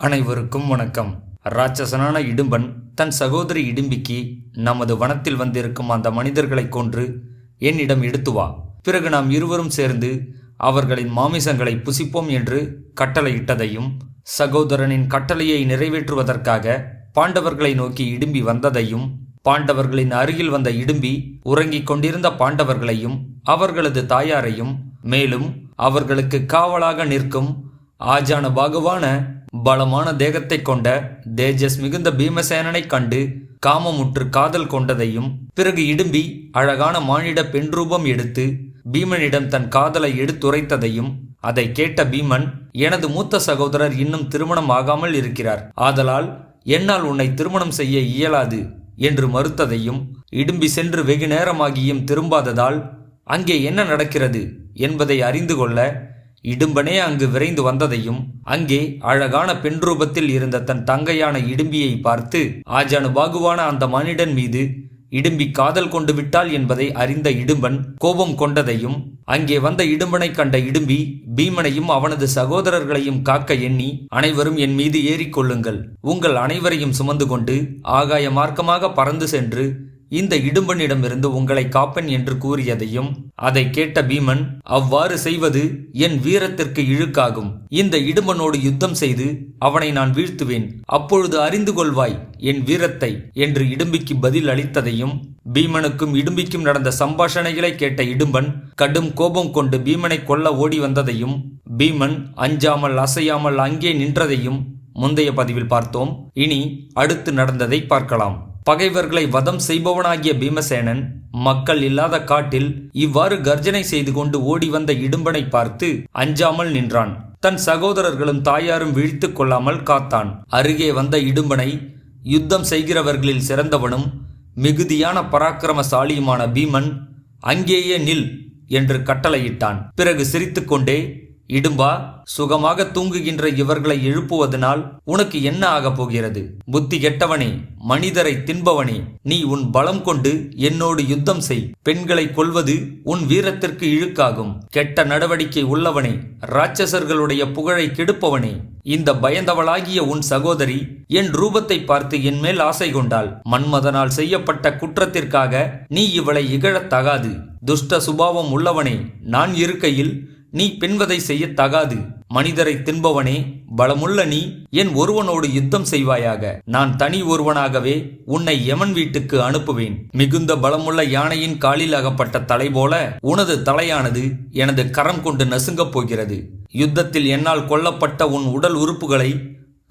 அனைவருக்கும் வணக்கம். ராட்சசனான இடும்பன் தன் சகோதரி இடும்பிக்கு நமது வனத்தில் வந்திருக்கும் அந்த மனிதர்களை கொன்று என்னிடம் எடுத்து வா. பிறகு நாம் இருவரும் சேர்ந்து அவர்களின் மாமிசங்களை புசிப்போம் என்று கட்டளையிட்டதையும் சகோதரனின் கட்டளையை நிறைவேற்றுவதற்காக பாண்டவர்களை நோக்கி இடும்பி வந்ததையும் பாண்டவர்களின் அருகில் வந்த இடும்பி உறங்கிக் கொண்டிருந்த பாண்டவர்களையும் அவர்களது தாயாரையும் மேலும் அவர்களுக்கு காவலாக நிற்கும் ஆஜான பாகுவான பலமான தேகத்தை கொண்ட தேஜஸ் மிகுந்த பீமசேனனை கண்டு காமமுற்று காதல் கொண்டதையும் பிறகு இடும்பி அழகான மானிட பெண் ரூபம் எடுத்து பீமனிடம் தன் காதலை எடுத்துரைத்ததையும் அதை கேட்ட பீமன் எனது மூத்த சகோதரர் இன்னும் திருமணம் ஆகாமல் இருக்கிறார். ஆதலால் என்னால் உன்னை திருமணம் செய்ய இயலாது என்று மறுத்ததையும் இடும்பி சென்று வெகு நேரமாகியும் திரும்பாததால் அங்கே என்ன நடக்கிறது? என்பதை அறிந்து கொள்ள இடும்பனே அங்கு விரைந்து வந்ததையும் அங்கே அழகான பெண் ரூபத்தில் இருந்த தன் தங்கையான இடும்பியை பார்த்து ஆஜானு பாகுவான அந்த மனிதன் மீது இடும்பி காதல் கொண்டு விட்டாள் என்பதை அறிந்த இடும்பன் கோபம் கொண்டதையும் அங்கே வந்த இடும்பனை கண்ட இடும்பி பீமனையும் அவனது சகோதரர்களையும் காக்க எண்ணி அனைவரும் என் மீது ஏறிக்கொள்ளுங்கள். உங்கள் அனைவரையும் சுமந்து கொண்டு ஆகாய மார்க்கமாக பறந்து சென்று இந்த இடும்பனிடமிருந்து உங்களை காப்பன் என்று கூறியதையும் அதை கேட்ட பீமன் அவ்வாறு செய்வது என் வீரத்திற்கு இழுக்காகும். இந்த இடும்பனோடு யுத்தம் செய்து அவனை நான் வீழ்த்துவேன். அப்பொழுது அறிந்து கொள்வாய் என் வீரத்தை என்று இடும்பிக்கு பதில் அளித்ததையும் பீமனுக்கும் இடும்பிக்கும் நடந்த சம்பாஷணைகளை கேட்ட இடும்பன் கடும் கோபம் கொண்டு பீமனை கொல்ல ஓடி வந்ததையும் பீமன் அஞ்சாமல் அசையாமல் அங்கே நின்றதையும் முந்தைய பதிவில் பார்த்தோம். இனி அடுத்து நடந்ததை பார்க்கலாம். பகைவர்களை வதம் செய்பவனாகிய பீமசேனன் மக்கள் இல்லாத காட்டில் இவ்வாறு கர்ஜனை செய்து கொண்டு ஓடி வந்த இடும்பனை பார்த்து அஞ்சாமல் நின்றான். தன் சகோதரர்களும் தாயாரும் வீழ்த்து கொள்ளாமல் காத்தான். அருகே வந்த இடும்பனை யுத்தம் செய்கிறவர்களில் சிறந்தவனும் மிகுதியான பராக்கிரமசாலியுமான பீமன் அங்கேயே நில் என்று கட்டளையிட்டான். பிறகு சிரித்துக்கொண்டே இடும்பா சுகமாக தூங்குகின்ற இவர்களை எழுப்புவதனால் உனக்கு என்ன ஆகப் போகிறது? புத்தி கெட்டவனே மனிதரை தின்பவனே நீ உன் பலம் கொண்டு என்னோடு யுத்தம் செய். பெண்களை கொல்வது உன் வீரத்திற்கு இழுக்காகும். கெட்ட நடவடிக்கை உள்ளவனே ராட்சசர்களுடைய புகழை கெடுப்பவனே. இந்த பயந்தவளாகிய உன் சகோதரி என் ரூபத்தை பார்த்து என் மேல் ஆசை கொண்டாள். மன்மதனால் செய்யப்பட்ட குற்றத்திற்காக நீ இவளை இகழத் தகாது. துஷ்ட சுபாவம் உள்ளவனே நான் இருக்கையில் நீ பின்வதை செய்ய தகாது. மனிதரை தின்பவனே பலமுள்ள நீ என் ஒருவனோடு யுத்தம் செய்வாயாக. நான் தனி ஒருவனாகவே உன்னை எமன் வீட்டுக்கு அனுப்புவேன். மிகுந்த பலமுள்ள யானையின் காலில் அகப்பட்ட தலை போல உனது தலையானது எனது கரம் கொண்டு நசுங்கப் போகிறது. யுத்தத்தில் என்னால் கொல்லப்பட்ட உன் உடல் உறுப்புகளை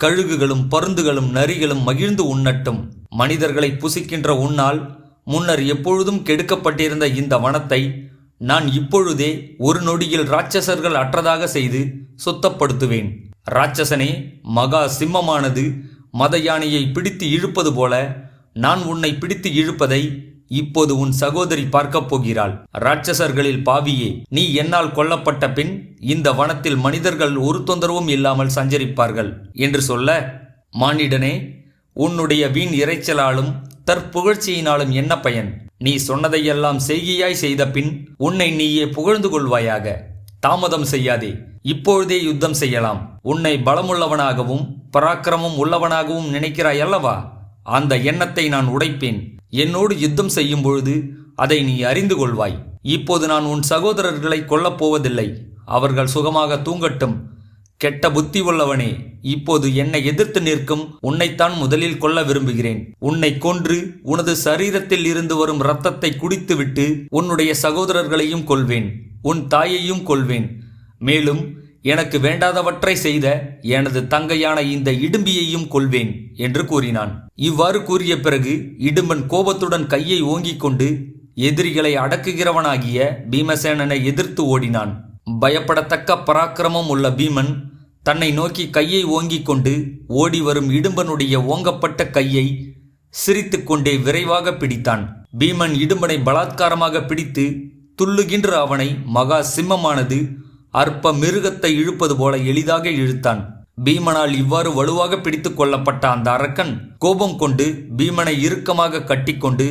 கழுகுகளும் பருந்துகளும் நரிகளும் மகிழ்ந்து உண்ணட்டும். மனிதர்களை புசிக்கின்ற உன்னால் முன்னர் எப்பொழுதும் கெடுக்கப்பட்டிருந்த இந்த வனத்தை நான் இப்பொழுதே ஒரு நொடியில் ராட்சசர்கள் அற்றதாக செய்து சுத்தப்படுத்துவேன். ராட்சசனே மகா சிம்மமானது மத யானையை பிடித்து இழுப்பது போல நான் உன்னை பிடித்து இழுப்பதை இப்போது உன் சகோதரி பார்க்கப் போகிறாள். ராட்சசர்களில் பாவியே நீ என்னால் கொல்லப்பட்ட பின் இந்த வனத்தில் மனிதர்கள் ஒரு தொந்தரவும் இல்லாமல் சஞ்சரிப்பார்கள் என்று சொல்ல மானிடனே உன்னுடைய வீண் இறைச்சலாலும் தற்புகழ்ச்சியினாலும் என்ன பயன்? நீ சொன்னதையெல்லாம் செய்கியாய் செய்த பின் உன்னை நீயே புகழ்ந்து கொள்வாயாக. தாமதம் செய்யாதே. இப்பொழுதே யுத்தம் செய்யலாம். உன்னை பலமுள்ளவனாகவும் பராக்கிரமம் உள்ளவனாகவும் நினைக்கிறாய் அல்லவா அந்த எண்ணத்தை நான் உடைப்பேன். என்னோடு யுத்தம் செய்யும் பொழுது அதை நீ அறிந்து கொள்வாய். இப்போது நான் உன் சகோதரர்களை கொல்லப் போவதில்லை. அவர்கள் சுகமாக தூங்கட்டும். கெட்ட புத்தி உள்ளவனே இப்போது என்னை எதிர்த்து நிற்கும் உன்னைத்தான் முதலில் கொல்ல விரும்புகிறேன். உன்னை கொன்று உனது சரீரத்தில் இருந்து வரும் இரத்தத்தை குடித்துவிட்டு உன்னுடைய சகோதரர்களையும் கொள்வேன் உன் தாயையும் கொள்வேன் மேலும் எனக்கு வேண்டாதவற்றை செய்த எனது தங்கையான இந்த இடும்பியையும் கொள்வேன் என்று கூறினான். இவ்வாறு கூறிய பிறகு இடும்பன் கோபத்துடன் கையை ஓங்கிக் கொண்டு எதிரிகளை அடக்குகிறவனாகிய பீமசேனனை எதிர்த்து ஓடினான். பயப்படத்தக்க பராக்கிரமம் உள்ள பீமன் தன்னை நோக்கி கையை ஓங்கிக் கொண்டு ஓடி வரும் இடும்பனுடைய ஓங்கப்பட்ட கையை சிரித்துக்கொண்டே விரைவாக பிடித்தான். பீமன் இடும்பனை பலாத்காரமாக பிடித்து துள்ளுகின்ற அவனை மகா சிம்மமானது அற்ப மிருகத்தை இழுப்பது போல எளிதாக இழுத்தான். பீமனால் இவ்வாறு வலுவாக பிடித்து கொள்ளப்பட்ட அந்த அரக்கன் கோபம் கொண்டு பீமனை இறுக்கமாக கட்டிக்கொண்டு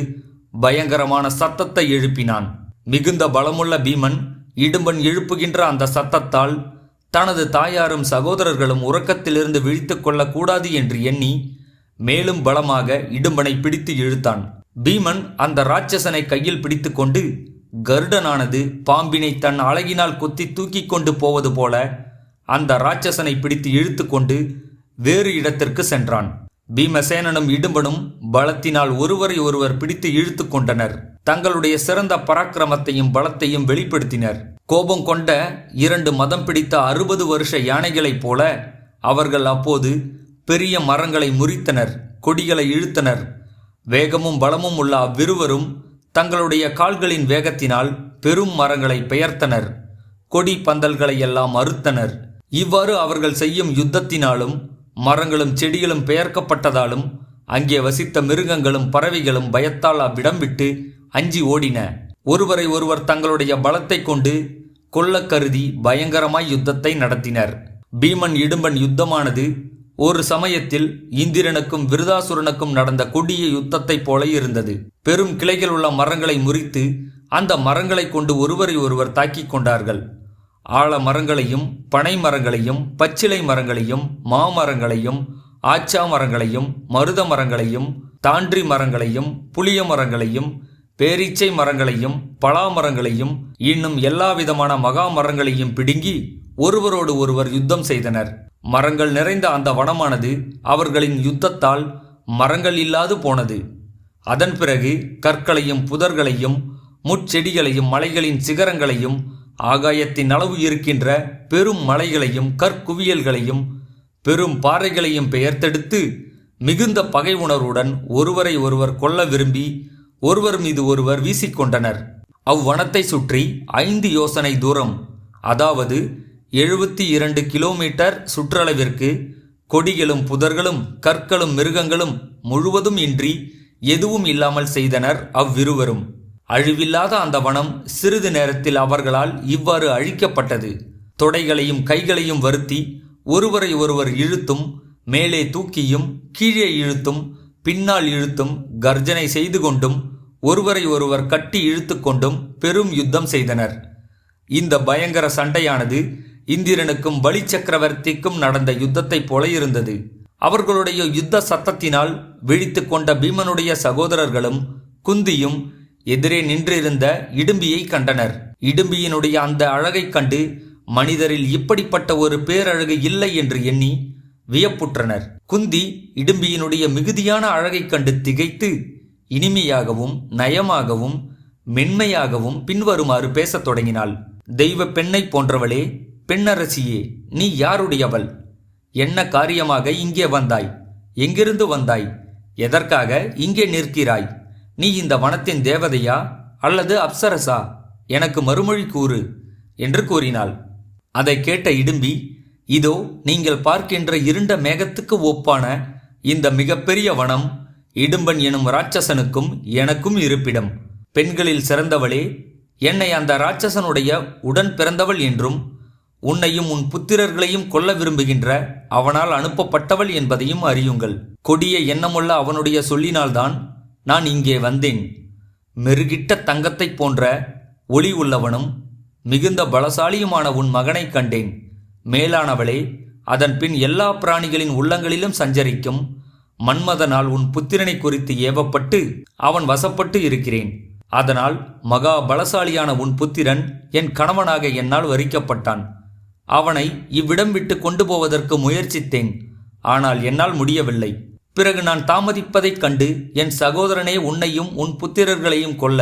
பயங்கரமான சத்தத்தை எழுப்பினான். மிகுந்த பலமுள்ள பீமன் இடும்பன் எழுப்புகின்ற அந்த சத்தத்தால் தனது தாயாரும் சகோதரர்களும் உறக்கத்திலிருந்து விழித்து கொள்ளக்கூடாது என்று எண்ணி மேலும் பலமாக இடும்பனை பிடித்து இழுத்தான். பீமன் அந்த ராட்சசனை கையில் பிடித்துக்கொண்டு கருடனானது பாம்பினை தன் அழகினால் குத்தி தூக்கி கொண்டு போவது போல அந்த ராட்சசனை பிடித்து இழுத்துக்கொண்டு வேறு இடத்திற்கு சென்றான். பீமசேனனும் இடும்பனும் பலத்தினால் ஒருவரை ஒருவர் பிடித்து இழுத்து கொண்டனர். தங்களுடைய சிறந்த பராக்கிரமத்தையும் பலத்தையும் வெளிப்படுத்தினர். கோபம் கொண்ட இரண்டு மதம் பிடித்த அறுபது வருஷ யானைகளைப் போல அவர்கள் அப்போது பெரிய மரங்களை முறித்தனர் கொடிகளை இழுத்தனர். வேகமும் பலமும் உள்ள அவ்விருவரும் தங்களுடைய கால்களின் வேகத்தினால் பெரும் மரங்களை பெயர்த்தனர். கொடி பந்தல்களை எல்லாம் அறுத்தனர். இவ்வாறு அவர்கள் செய்யும் யுத்தத்தினாலும் மரங்களும் செடிகளும் பெயர்க்கப்பட்டதாலும் அங்கே வசித்த மிருகங்களும் பறவைகளும் பயத்தால் அவ்விடம் விட்டு அஞ்சி ஓடின. ஒருவரை ஒருவர் தங்களுடைய பலத்தை கொண்டு கொல்லக் கருதி பயங்கரமாய் யுத்தத்தை நடத்தினர். பீமன் இடும்பன் யுத்தமானது ஒரு சமயத்தில் இந்திரனுக்கும் விருதாசுரனுக்கும் நடந்த கொடிய யுத்தத்தைப் போல இருந்தது. பெரும் கிளைகள் உள்ள மரங்களை முறித்து அந்த மரங்களைக் கொண்டு ஒருவரை ஒருவர் தாக்கிக் கொண்டார்கள். ஆழ மரங்களையும் பனை மரங்களையும் பச்சிலை மரங்களையும் மாமரங்களையும் ஆச்சா மரங்களையும் மருத மரங்களையும் தாண்டி மரங்களையும் புளிய மரங்களையும் பேரீச்சை மரங்களையும் பலா மரங்களையும் இன்னும் எல்லா விதமான மகா மரங்களையும் பிடுங்கி ஒருவரோடு ஒருவர் யுத்தம் செய்தனர். மரங்கள் நிறைந்த அந்த வனமானது அவர்களின் யுத்தத்தால் மரங்கள் இல்லாது போனது. அதன் பிறகு கற்களையும் புதர்களையும் முட்செடிகளையும் மலைகளின் சிகரங்களையும் ஆகாயத்தின் அளவு இருக்கின்ற பெரும் மலைகளையும் கற்குவியல்களையும் பெரும் பாறைகளையும் பெயர்த்தெடுத்து மிகுந்த பகை உணர்வுடன் ஒருவரை ஒருவர் கொல்ல விரும்பி ஒருவர் மீது ஒருவர் வீசிக்கொண்டனர். அவ்வனத்தை சுற்றி ஐந்து யோசனை தூரம். அதாவது எழுபத்தி இரண்டு கிலோமீட்டர் சுற்றளவிற்கு கொடிகளும் புதர்களும் கற்களும் மிருகங்களும் முழுவதும் இன்றி எதுவும் இல்லாமல் செய்தனர் அவ்விருவரும். அழிவில்லாத அந்த வனம் சிறிது நேரத்தில் அவர்களால் இவ்வாறு அழிக்கப்பட்டது. தொடைகளையும் கைகளையும் வருத்தி ஒருவரை ஒருவர் இழுத்தும் மேலே தூக்கியும் கீழே இழுத்தும் பின்னால் இழுத்தும் கர்ஜனை செய்து கொண்டும் ஒருவரை ஒருவர் கட்டி இழுத்து கொண்டும் பெரும் யுத்தம் செய்தனர். இந்த பயங்கர சண்டையானது இந்திரனுக்கும் பலி சக்கரவர்த்திக்கும் நடந்த யுத்தத்தைப் போல இருந்தது. அவர்களுடைய யுத்த சத்தத்தினால் விழித்து கொண்ட பீமனுடைய சகோதரர்களும் குந்தியும் எதிரே நின்றிருந்த இடும்பியை கண்டனர். இடும்பியினுடைய அந்த அழகைக் கண்டு மனிதரில் இப்படிப்பட்ட ஒரு பேரழகு இல்லை என்று எண்ணி வியப்புற்றனர். குந்தி இடும்பியினுடைய மிகுதியான அழகைக் கண்டு திகைத்து இனிமையாகவும் நயமாகவும் மென்மையாகவும் பின்வருமாறு பேசத் தொடங்கினாள். தெய்வ பெண்ணை போன்றவளே பெண்ணரசியே நீ யாருடையவள்? என்ன காரியமாக இங்கே வந்தாய்? எங்கிருந்து வந்தாய்? எதற்காக இங்கே நிற்கிறாய்? நீ இந்த வனத்தின் தேவதையா அல்லது அப்சரசா? எனக்கு மறுமொழி கூறு என்று கூறினாள். அதை கேட்ட இடும்பி இதோ நீங்கள் பார்க்கின்ற இருண்ட மேகத்துக்கு ஒப்பான இந்த மிகப்பெரிய வனம் இடும்பன் எனும் ராட்சசனுக்கும் எனக்கும் இருப்பிடம். பெண்களில் சிறந்தவளே என்னை அந்த ராட்சசனுடைய உடன் பிறந்தவள் என்றும் உன்னையும் உன் புத்திரர்களையும் கொல்ல விரும்புகின்ற அவனால் அனுப்பப்பட்டவள் என்பதையும் அறியுங்கள். கொடிய எண்ணமுள்ள அவனுடைய சொல்லினால்தான் நான் இங்கே வந்தேன். மெருகிட்ட தங்கத்தைப் போன்ற ஒளி உள்ளவனும் மிகுந்த பலசாலியுமான உன் மகனைக் கண்டேன். மேலானவளே அதன் பின் எல்லா பிராணிகளின் உள்ளங்களிலும் சஞ்சரிக்கும் மன்மதனால் உன் புத்திரனை குறித்து ஏவப்பட்டு அவன் வசப்பட்டு இருக்கிறேன். அதனால் மகா பலசாலியான உன் புத்திரன் என் கணவனாக என்னால் வரிக்கப்பட்டான் அவனை இவ்விடம் விட்டு கொண்டு போவதற்கு முயற்சித்தேன் ஆனால் என்னால் முடியவில்லை. பிறகு நான் தாமதிப்பதைக் கண்டு என் சகோதரனே உன்னையும் உன் புத்திரர்களையும் கொல்ல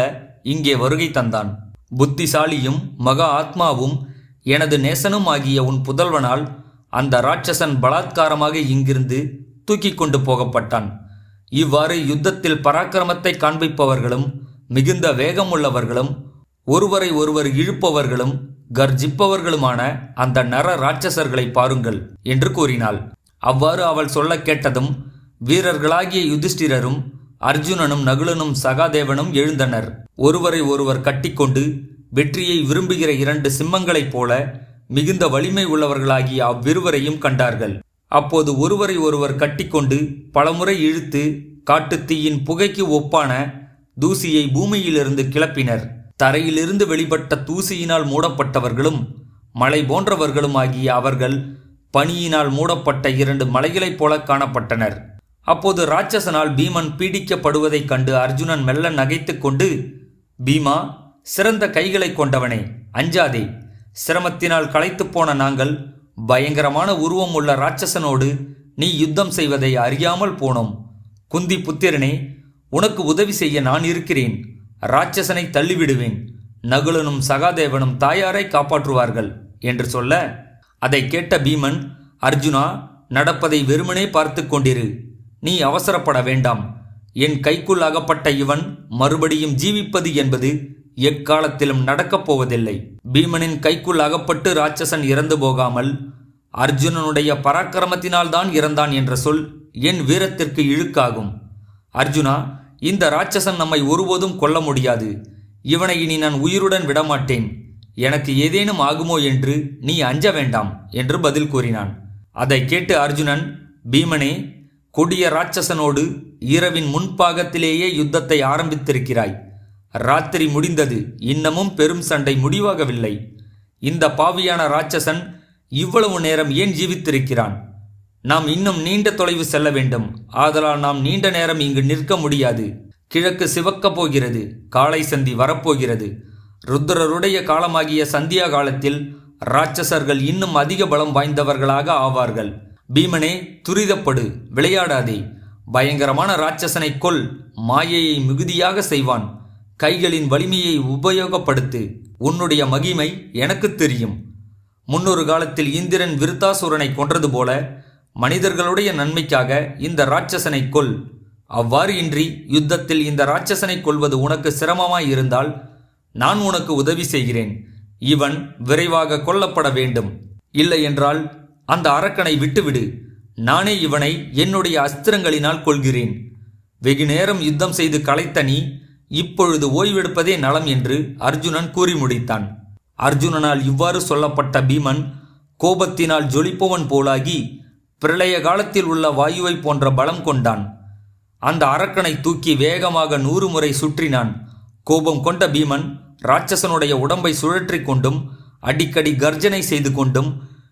இங்கே வருகை தந்தான். புத்திசாலியும் மகா ஆத்மாவும் எனது நேசனும் ஆகிய உன் புதல்வனால் அந்த ராட்சசன் பலாத்காரமாக இங்கிருந்து தூக்கிக் கொண்டு போகப்பட்டான். இவ்வாறு யுத்தத்தில் பராக்கிரமத்தை காண்பிப்பவர்களும் மிகுந்த வேகமுள்ளவர்களும் ஒருவரை ஒருவர் இழுப்பவர்களும் கர்ஜிப்பவர்களுமான அந்த நர ராட்சசர்களை பாருங்கள் என்று கூறினாள். அவ்வாறு அவள் சொல்ல கேட்டதும் வீரர்களாகிய யுதிஷ்டிரரும் அர்ஜுனனும் நகுலனும் சகாதேவனும் எழுந்தனர். ஒருவரை ஒருவர் கட்டிக்கொண்டு வெற்றியை விரும்புகிற இரண்டு சிம்மங்களைப் போல மிகுந்த வலிமை உள்ளவர்களாகிய அவ்விருவரையும் கண்டார்கள். அப்போது ஒருவரை ஒருவர் கட்டிக்கொண்டு பலமுறை இழுத்து காட்டுத்தீயின் புகைக்கு ஒப்பான தூசியை பூமியிலிருந்து கிளப்பினர். தரையிலிருந்து வெளிப்பட்ட தூசியினால் மூடப்பட்டவர்களும் மலை போன்றவர்களும் ஆகிய அவர்கள் பனியினால் மூடப்பட்ட இரண்டு மலைகளைப் போல காணப்பட்டனர். அப்போது ராட்சசனால் பீமன் பீடிக்கப்படுவதைக் கண்டு அர்ஜுனன் மெல்ல நகைத்துக்கொண்டு பீமா சிறந்த கைகளை கொண்டவனே அஞ்சாதே. சிரமத்தினால் களைத்துப் போன நாங்கள் பயங்கரமான உருவம் உள்ள ராட்சசனோடு நீ யுத்தம் செய்வதை அறியாமல் போனோம். குந்தி புத்திரனே உனக்கு உதவி செய்ய நான் இருக்கிறேன். ராட்சசனை தள்ளிவிடுவேன். நகுலனும் சகாதேவனும் தாயாரை காப்பாற்றுவார்கள் என்று சொல்ல அதை கேட்ட பீமன் அர்ஜுனா நடப்பதை வெறுமனே பார்த்து கொண்டிரு. நீ அவசரப்பட வேண்டாம். என் கைக்குள் அகப்பட்ட இவன் மறுபடியும் ஜீவிப்பது என்பது எக்காலத்திலும் நடக்கப் போவதில்லை. பீமனின் கைக்குள் அகப்பட்டு ராட்சசன் இறந்து போகாமல் அர்ஜுனனுடைய பராக்கிரமத்தினால்தான் இறந்தான் என்ற சொல் என் வீரத்திற்கு இழுக்காகும். அர்ஜுனா இந்த ராட்சசன் நம்மை ஒருபோதும் கொல்ல முடியாது. இவனை இனி நான் உயிருடன் விடமாட்டேன். எனக்கு ஏதேனும் ஆகுமோ என்று நீ அஞ்ச வேண்டாம் என்று பதில் கூறினான். அதை கேட்டு அர்ஜுனன் பீமனே கொடிய ராட்சசனோடு இரவின் முன்பாகத்திலேயே யுத்தத்தை ஆரம்பித்திருக்கிறாய். ராத்திரி முடிந்தது. இன்னமும் பெரும் சண்டை முடிவாகவில்லை. இந்த பாவியான ராட்சசன் இவ்வளவு நேரம் ஏன் ஜீவித்திருக்கிறான்? நாம் இன்னும் நீண்ட தொலைவு செல்ல வேண்டும். ஆதலால் நாம் நீண்ட நேரம் இங்கு நிற்க முடியாது. கிழக்கு சிவக்கப் போகிறது. காலை சந்தி வரப்போகிறது. ருத்ரருடைய காலமாகிய சந்தியா காலத்தில் ராட்சசர்கள் இன்னும் அதிக பலம் வாய்ந்தவர்களாக ஆவார்கள். பீமனே துரிதப்படு விளையாடாதே. பயங்கரமான ராட்சசனை கொல் மாயையை மிகுதியாக செய்வான். கைகளின் வலிமையை உபயோகப்படுத்து உன்னுடைய மகிமை எனக்கு தெரியும். முன்னொரு காலத்தில் இந்திரன் விருத்தாசுரனை கொன்றது போல மனிதர்களுடைய நன்மைக்காக இந்த ராட்சசனை கொல். அவ்வாறு இன்றி யுத்தத்தில் இந்த ராட்சசனை கொல்வது உனக்கு சிரமமாய் இருந்தால் நான் உனக்கு உதவி செய்கிறேன். இவன் விரைவாக கொல்லப்பட வேண்டும். இல்லை என்றால் அந்த அரக்கனை விட்டுவிடு. நானே இவனை என்னுடைய அஸ்திரங்களினால் கொள்கிறேன் வெகு நேரம் யுத்தம் செய்து களைத்த நீ இப்பொழுது ஓய்வெடுப்பதே நலம் என்று அர்ஜுனன் கூறி முடித்தான். அர்ஜுனனால் இவ்வாறு சொல்லப்பட்ட பீமன் கோபத்தினால் ஜொலிப்பவன் போலாகி பிரளய காலத்தில் உள்ள வாயுவைப் போன்ற பலம் கொண்டான். அந்த அரக்கனை தூக்கி வேகமாக நூறு முறை சுற்றினான். கோபம் கொண்ட பீமன் ராட்சசனுடைய உடம்பை சுழற்றி கொண்டும் அடிக்கடி கர்ஜனை செய்து கொண்டும்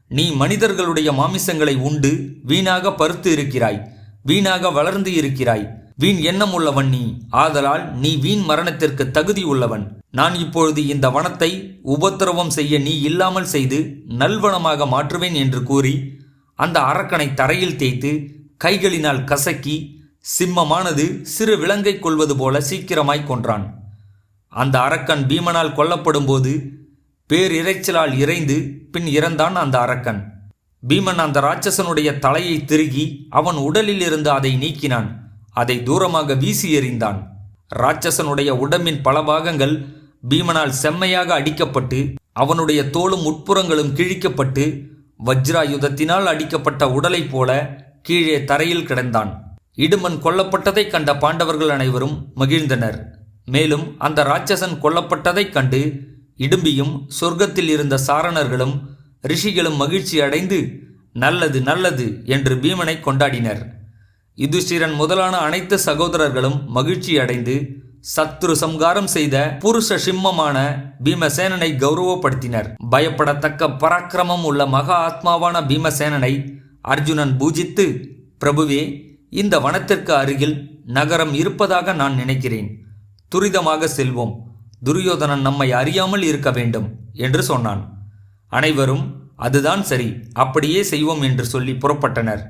நீ மனிதர்களுடைய மாமிசங்களை உண்டு வீணாக பருத்து இருக்கிறாய் வீணாக வளர்ந்து இருக்கிறாய் வீண் எண்ணம் உள்ளவன் நீ. ஆதலால் நீ வீண் மரணத்திற்கு தகுதி உள்ளவன் நான் இப்பொழுது இந்த வனத்தை உபத்திரவம் செய்ய நீ இல்லாமல் செய்து நல்வனமாக மாற்றுவேன் என்று கூறி அந்த அரக்கனை தரையில் தேய்த்து கைகளினால் கசக்கி சிம்மமானது சிறு விலங்கை கொள்வது போல சீக்கிரமாய் கொன்றான். அந்த அரக்கன் பீமனால் கொல்லப்படும்போது பேரிரைச்சலால் இறைந்து பின் இறந்தான் அந்த அரக்கன். பீமன் அந்த ராட்சசனுடைய தலையை திருகி அவன் உடலில் இருந்து அதை நீக்கினான். அதை தூரமாக வீசி எறிந்தான். ராட்சசனுடைய உடம்பின் பல பாகங்கள் பீமனால் செம்மையாக அடிக்கப்பட்டு அவனுடைய தோளும் உட்புறங்களும் கிழிக்கப்பட்டு வஜ்ராயுதத்தினால் அடிக்கப்பட்ட உடலைப் போல கீழே தரையில் கிடந்தான். இடுமன் கொல்லப்பட்டதைக் கண்ட பாண்டவர்கள் அனைவரும் மகிழ்ந்தனர். மேலும் அந்த ராட்சசன் கொல்லப்பட்டதைக் கண்டு இடும்பியும் சொர்க்கத்தில் இருந்த சாரணர்களும் ரிஷிகளும் மகிழ்ச்சி அடைந்து நல்லது நல்லது என்று பீமனை கொண்டாடினர். யுதிஷ்டிரன் முதலான அனைத்து சகோதரர்களும் மகிழ்ச்சி அடைந்து சத்ரு சம்காரம் செய்த புருஷ சிம்மமான பீமசேனனை கௌரவப்படுத்தினர். பயப்படத்தக்க பராக்கிரமம் உள்ள மகா ஆத்மாவான பீமசேனனை அர்ஜுனன் பூஜித்து பிரபுவே இந்த வனத்திற்கு அருகில் நகரம் இருப்பதாக நான் நினைக்கிறேன். துரிதமாக செல்வோம். துரியோதனன் நம்மை அறியாமல் இருக்க வேண்டும் என்று சொன்னான். அனைவரும் அதுதான் சரி அப்படியே செய்வோம் என்று சொல்லி புறப்பட்டனர்.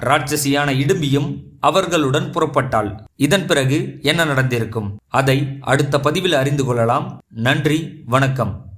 ராட்சசியான இடும்பியும் அவர்களுடன் புறப்பட்டாள். இதன் பிறகு என்ன நடந்திருக்கும்? அதை அடுத்த பதிவில் அறிந்து கொள்ளலாம். நன்றி வணக்கம்.